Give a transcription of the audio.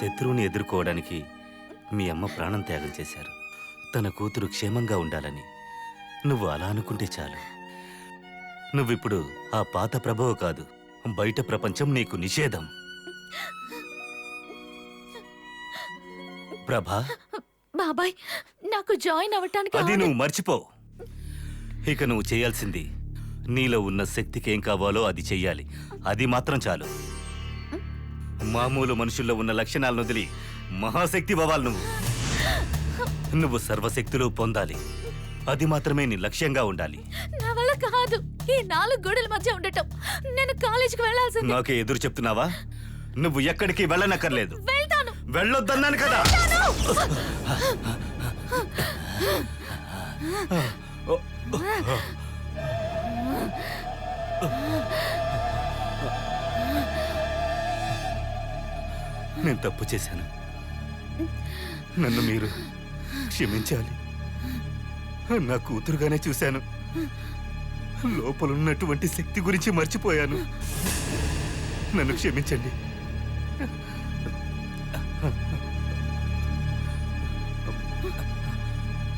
శత్రువుని ఎదుర్కోవడానికి మీ అమ్మ ప్రాణం త్యాగం చేశారు. తన కూతురు క్షేమంగా ఉండాలని నువ్వు అలా అనుకుంటే చాలు. నువ్విప్పుడు ఆ పాత ప్రభవ కాదు బయట ప్రపంచం నీకు నిషేధం. ప్రభా? బాబాయ్ నాకు జాయిన్ అవ్వటానికి అది నువ్వు మర్చిపో ఇక నువ్వు చేయాల్సింది నీలో ఉన్న శక్తికి ఏం కావాలో అది చెయ్యాలి. అది మాత్రం చాలు. మామూలు మనుషుల్లో ఉన్న లక్షణాలను వదిలి మహాశక్తి భవాలి నువ్వు. నువ్వు సర్వశక్తులు పొందాలి. అది మాత్రమే నీ లక్ష్యంగా ఉండాలి. నా వల్ల కాదు. ఈ నాలుగు గోడల మధ్య ఉండటం. నేను కాలేజీకి వెళ్ళాల్సింది. నాకే ఎదురు చెప్తున్నావా? నువ్వు ఎక్కడికి వెళ్ళనక్కర్లేదు. వెళ్తాను. వెళ్ళొద్దన్నాను కదా. నేను తప్పు చేశాను. నన్ను మీరు క్షమించాలి. నా కూతురుగానే చూశాను. లోపలున్నటువంటి శక్తి గురించి మర్చిపోయాను. నన్ను క్షమించండి.